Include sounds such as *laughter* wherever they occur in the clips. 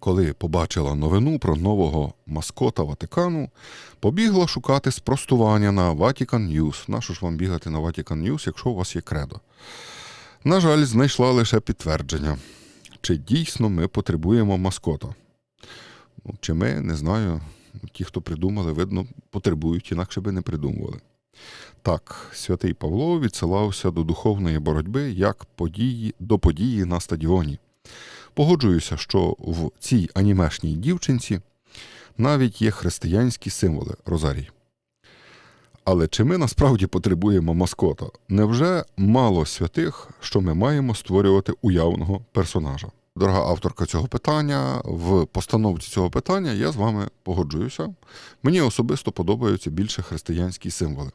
коли побачила новину про нового маскота Ватикану, побігла шукати спростування на Vatican News. Нащо ж вам бігати на Vatican News, якщо у вас є кредо? На жаль, знайшла лише підтвердження, чи дійсно ми потребуємо маскота. Ну, чи ми, не знаю. Ті, хто придумали, видно, потребують, інакше би не придумували. Так, святий Павло відсилався до духовної боротьби як події, до події на стадіоні. Погоджуюся, що в цій анімешній дівчинці навіть є християнські символи Розарій. Але чи ми насправді потребуємо маскота? Невже мало святих, що ми маємо створювати уявного персонажа? Дорога авторка цього питання, в постановці цього питання я з вами погоджуюся. Мені особисто подобаються більше християнські символи.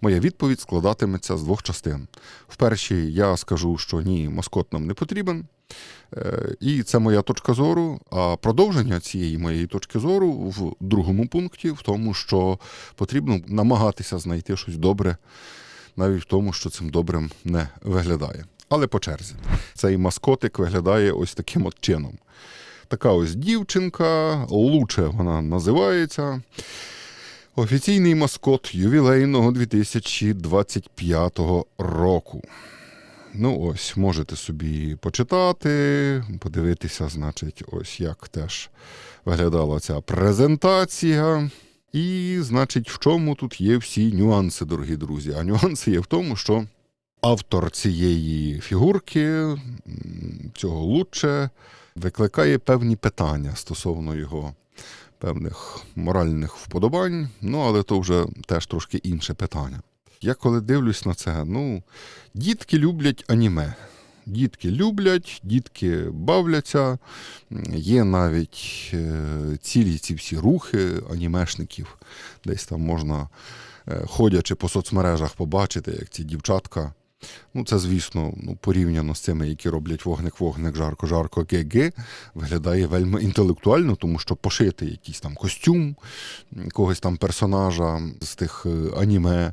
Моя відповідь складатиметься з двох частин. В першій я скажу, що ні, маскот нам не потрібен. Е, І це моя точка зору. А продовження цієї моєї точки зору в другому пункті, в тому, що потрібно намагатися знайти щось добре, навіть в тому, що цим добрим не виглядає. Але по черзі. Цей маскотик виглядає ось таким от чином. Така ось дівчинка, луче вона називається. Офіційний маскот ювілейного 2025 року. Ну, ось, можете собі почитати, подивитися, значить, ось як теж виглядала ця презентація. І, значить, в чому тут є всі нюанси, дорогі друзі. А нюанси є в тому, що автор цієї фігурки, цього лучше, викликає певні питання стосовно його певних моральних вподобань. Ну, але то вже теж трошки інше питання. Я коли дивлюсь на це, ну, дітки люблять аніме. Дітки люблять, дітки бавляться. Є навіть е, цілі ці всі рухи анімешників. Десь там можна, е, ходячи по соцмережах, побачити, як ці дівчатка. Ну, це, звісно, ну, порівняно з цими, які роблять вогник-вогник, жарко-жарко, ге-ге, виглядає вельми інтелектуально, тому що пошити якийсь там костюм, якогось там персонажа з тих е, аніме,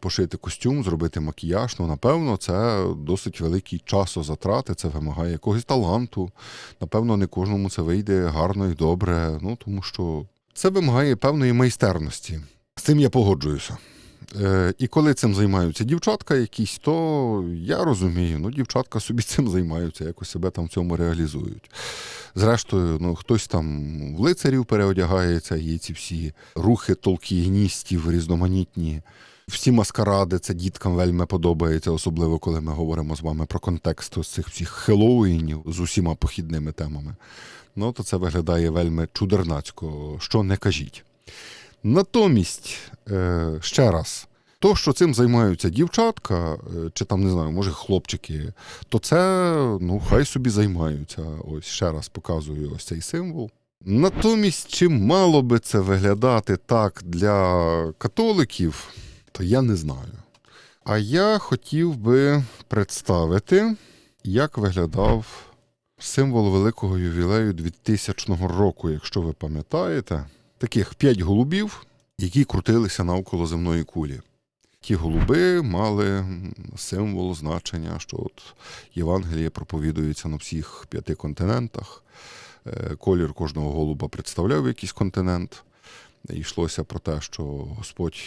пошити костюм, зробити макіяж. Ну, напевно, це досить великий часозатрати, це вимагає якогось таланту. Напевно, не кожному це вийде гарно і добре. Ну, тому що це вимагає певної майстерності. З цим я погоджуюся. Е, І коли цим займаються дівчатка якісь, то я розумію, ну дівчатка собі *laughs* цим займаються, якось себе там в цьому реалізують. Зрештою, ну хтось там в лицарів переодягається, є ці всі рухи толкієністів різноманітні. Всі маскаради, це діткам вельми подобається, особливо коли ми говоримо з вами про контекст ось цих всіх хеллоуінів з усіма похідними темами. Ну, то це виглядає вельми чудернацько, що не кажіть. Натомість, е, ще раз, то, що цим займаються дівчатка, е, чи там не знаю, може хлопчики, то це ну, хай собі займаються. Ось ще раз показую ось цей символ. Натомість, чи мало би це виглядати так для католиків, то я не знаю. А я хотів би представити, як виглядав символ великого ювілею 2000 року, якщо ви пам'ятаєте таких п'ять голубів, які крутилися навколо земної кулі. Ті голуби мали символ значення, що от Євангеліє проповідується на всіх п'яти континентах. Е, Колір кожного голуба представляв якийсь континент. Йшлося про те, що Господь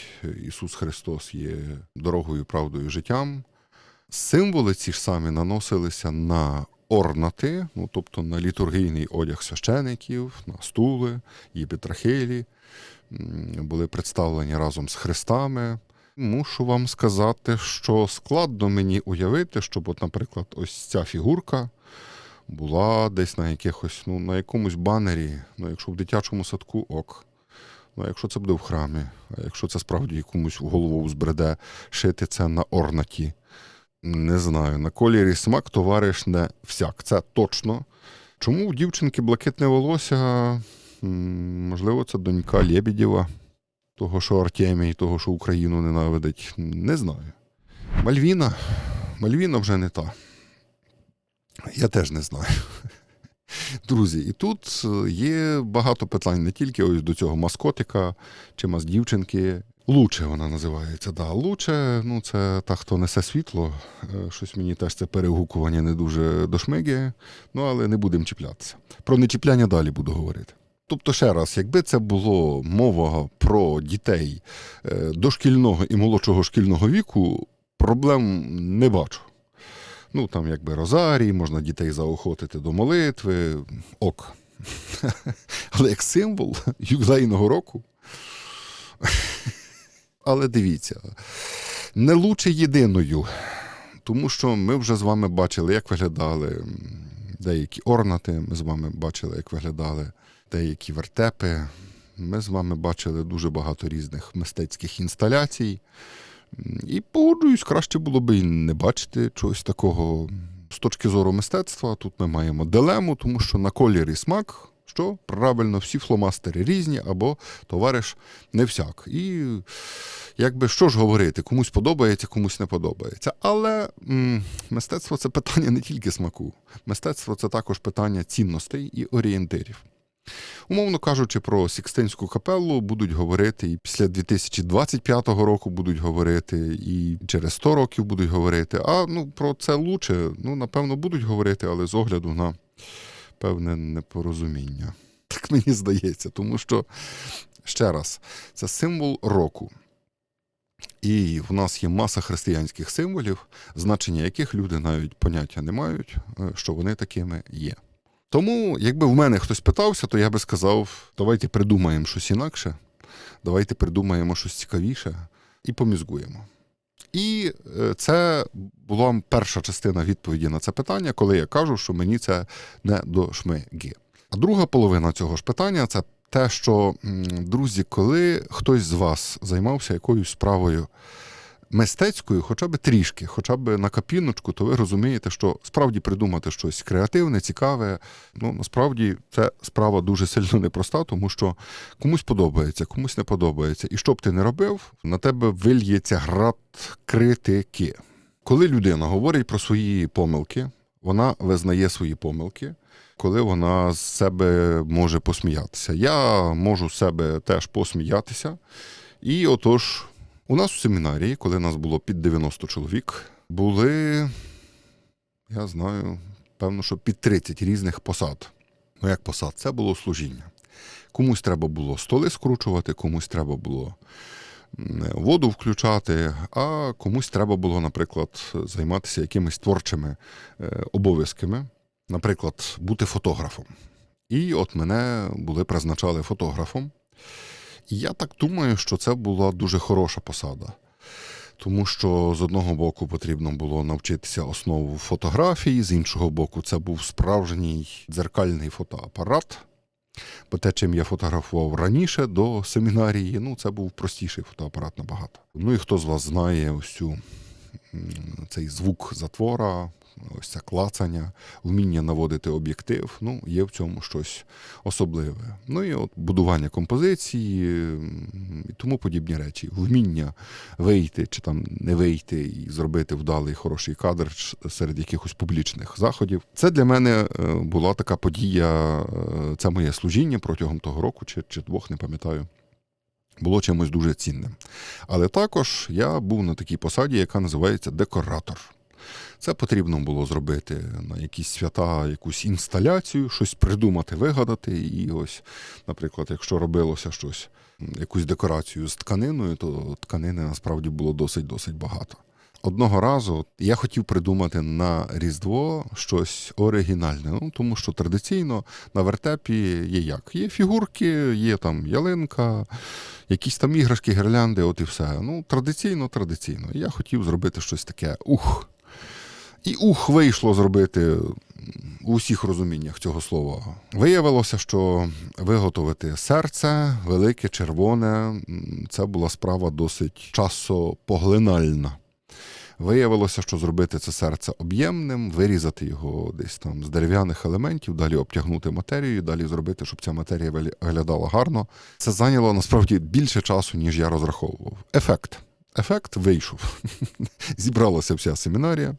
Ісус Христос є дорогою, правдою, життям. Символи ці ж самі наносилися на орнати, ну тобто на літургійний одяг священиків, на стули, єпітрахилі, м, були представлені разом з хрестами. Мушу вам сказати, що складно мені уявити, щоб, от, наприклад, ось ця фігурка була десь на якихось, ну, на якомусь банері, ну, якщо в дитячому садку ок. Ну, якщо це буде в храмі, а якщо це справді комусь в голову збреде шити це на орнаті. Не знаю, на кольорі смак товариш не всяк. Це точно. Чому у дівчинки блакитне волосся? Можливо, це донька Лєбідєва, того, що Артемій, того, що Україну ненавидить. Не знаю. Мальвіна. Мальвіна вже не та. Я теж не знаю. Друзі, і тут е, є багато питань не тільки ось до цього маскотика чи мас дівчинки, Луче вона називається. Да. Луче, ну це та, хто несе світло. Е, Щось мені теж це перегукування не дуже дошмигає, ну але не будемо чіплятися. Про нечіпляння далі буду говорити. Тобто, ще раз, якби це було мова про дітей е, дошкільного і молодшого шкільного віку, проблем не бачу. Ну, там, якби розарій, можна дітей заохотити до молитви, ок. *laughs* Але як символ ювілейного року. Але дивіться, не лучше єдиною, тому що ми вже з вами бачили, як виглядали деякі орнати, ми з вами бачили, як виглядали деякі вертепи. Ми з вами бачили дуже багато різних мистецьких інсталяцій. І погоджуюсь, краще було би і не бачити чогось такого. З точки зору мистецтва, тут ми маємо дилему, тому що на колір і смак, що правильно, всі фломастери різні, або товариш не всяк. І якби що ж говорити, комусь подобається, комусь не подобається. Але м, мистецтво це питання не тільки смаку. Мистецтво це також питання цінностей і орієнтирів. Умовно кажучи, про Сікстинську капелу будуть говорити і після 2025 року будуть говорити, і через 100 років будуть говорити. А ну про це лучше, ну напевно, будуть говорити, але з огляду на певне непорозуміння. *laughs* Так мені здається, тому що ще раз, це символ року. І в нас є маса християнських символів, значення яких люди навіть поняття не мають, е, що вони такими є. Тому, якби в мене хтось питався, то я би сказав: давайте придумаємо щось інакше, давайте придумаємо щось цікавіше і помізгуємо. І е, це була перша частина відповіді на це питання, коли я кажу, що мені це не до шмиги. А друга половина цього ж питання це те, що, друзі, коли хтось з вас займався якоюсь справою мистецькою, хоча б трішки, хоча б на капіночку, то ви розумієте, що справді придумати щось креативне, цікаве. Ну насправді це справа дуже сильно непроста, тому що комусь подобається, комусь не подобається. І що б ти не робив, на тебе вильється град критики. Коли людина говорить про свої помилки, вона визнає свої помилки. Коли вона з себе може посміятися. Я можу себе теж посміятися. І отож, у нас у семінарії, коли нас було під 90 чоловік, були, я знаю, певно, що під 30 різних посад. Ну, як посад, це було служіння. Комусь треба було столи скручувати, комусь треба було воду включати, а комусь треба було, наприклад, займатися якимись творчими е, обов'язками, наприклад, бути фотографом. І от мене були призначали фотографом. Я так думаю, що це була дуже хороша посада. Тому що з одного боку потрібно було навчитися основу фотографії, з іншого боку, це був справжній дзеркальний фотоапарат. Бо те, чим я фотографував раніше до семінарії, ну це був простіший фотоапарат набагато. Ну і хто з вас знає ось цю, цей звук затвора, ось це клацання, вміння наводити об'єктив, ну, є в цьому щось особливе. Ну і от будування композиції і тому подібні речі. Вміння вийти чи там не вийти і зробити вдалий хороший кадр серед якихось публічних заходів. Це для мене е, була така подія, е, це моє служіння протягом того року чи, чи двох, не пам'ятаю. Було чимось дуже цінним. Але також я був на такій посаді, яка називається декоратор. Це потрібно було зробити на якісь свята, якусь інсталяцію, щось придумати, вигадати. І ось, наприклад, якщо робилося щось, якусь декорацію з тканиною, то тканини насправді було досить-досить багато. Одного разу я хотів придумати на Різдво щось оригінальне, ну тому що традиційно на вертепі є як? Є фігурки, є там ялинка, якісь там іграшки, гірлянди, от і все. Ну, традиційно, традиційно. Я хотів зробити щось таке ух. І ух вийшло зробити у всіх розуміннях цього слова. Виявилося, що виготовити серце велике, червоне, це була справа досить часопоглинальна. Виявилося, що зробити це серце об'ємним, вирізати його десь там з дерев'яних елементів, далі обтягнути матерією, далі зробити, щоб ця матерія виглядала гарно. Це зайняло насправді більше часу, ніж я розраховував. Ефект. Ефект вийшов. *laughs* Зібралася вся семінарія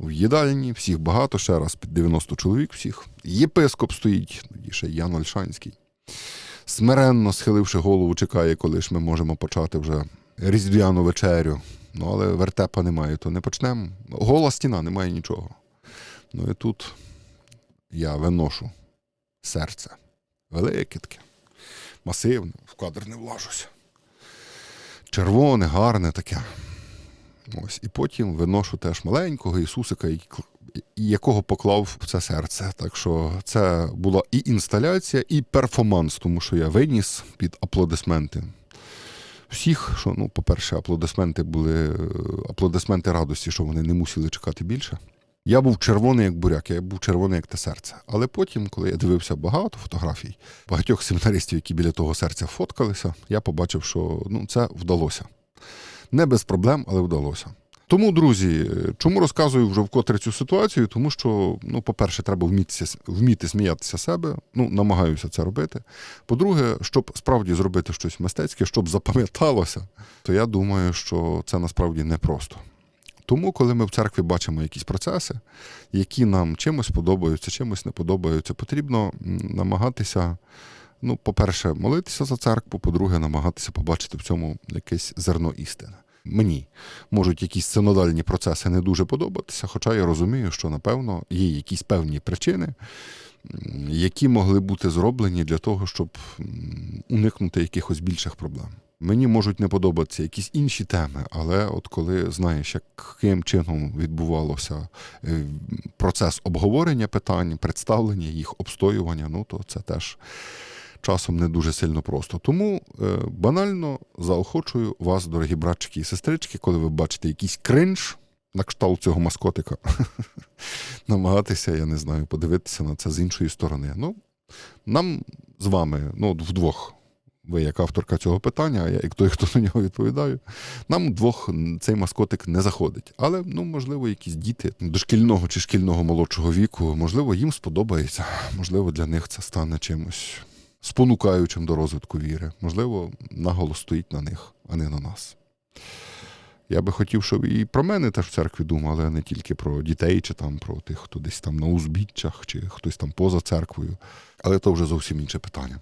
в їдальні, всіх багато, ще раз під 90 чоловік всіх. Єпископ стоїть, тоді ще Ян Ольшанський. смиренно схиливши голову, чекає, коли ж ми можемо почати вже різдвяну вечерю. Ну, але вертепа немає, то не почнемо. Гола стіна, немає нічого. Ну і тут я виношу серце. Велике таке, масивне, в кадр не влажуся. Червоне, гарне таке. Ось. І потім виношу теж маленького Ісусика, якого поклав в це серце. Так що це була і інсталяція, і перформанс, тому що я виніс під аплодисменти. Всіх, що, ну, по-перше, аплодисменти були е, аплодисменти радості, що вони не мусили чекати більше. Я був червоний як буряк, я був червоний як те серце. Але потім, коли я дивився багато фотографій, багатьох семінаристів, які біля того серця фоткалися, я побачив, що ну, це вдалося. Не без проблем, але вдалося. Тому, друзі, чому розказую вже вкотре цю ситуацію? Тому що, ну, по-перше, треба вміти, вміти сміятися себе. Ну, намагаюся це робити. По-друге, щоб справді зробити щось мистецьке, щоб запам'яталося, то я думаю, що це насправді непросто. Тому, коли ми в церкві бачимо якісь процеси, які нам чимось подобаються, чимось не подобаються, потрібно намагатися, ну, по-перше, молитися за церкву, по-друге, намагатися побачити в цьому якесь зерно істини. Мені можуть якісь синодальні процеси не дуже подобатися, хоча я розумію, що напевно є якісь певні причини, які могли бути зроблені для того, щоб уникнути якихось більших проблем. Мені можуть не подобатися якісь інші теми, але от коли знаєш, яким чином відбувалося е, процес обговорення питань, представлення їх, обстоювання, ну то це теж часом не дуже сильно просто. Тому е, банально заохочую вас, дорогі братчики і сестрички, коли ви бачите якийсь кринж на кшталт цього маскотика, *laughs* намагатися, я не знаю, подивитися на це з іншої сторони. Ну, нам з вами, ну, вдвох. Ви як авторка цього питання, а я як той, хто на нього відповідаю, нам вдвох цей маскотик не заходить. Але, ну, можливо, якісь діти дошкільного чи шкільного молодшого віку, можливо, їм сподобається. Можливо, для них це стане чимось спонукаючим до розвитку віри. Можливо, наголос стоїть на них, а не на нас. Я би хотів, щоб і про мене теж в церкві думали, а не тільки про дітей, чи там про тих, хто десь там на узбіччях, чи хтось там поза церквою. Але це вже зовсім інше питання.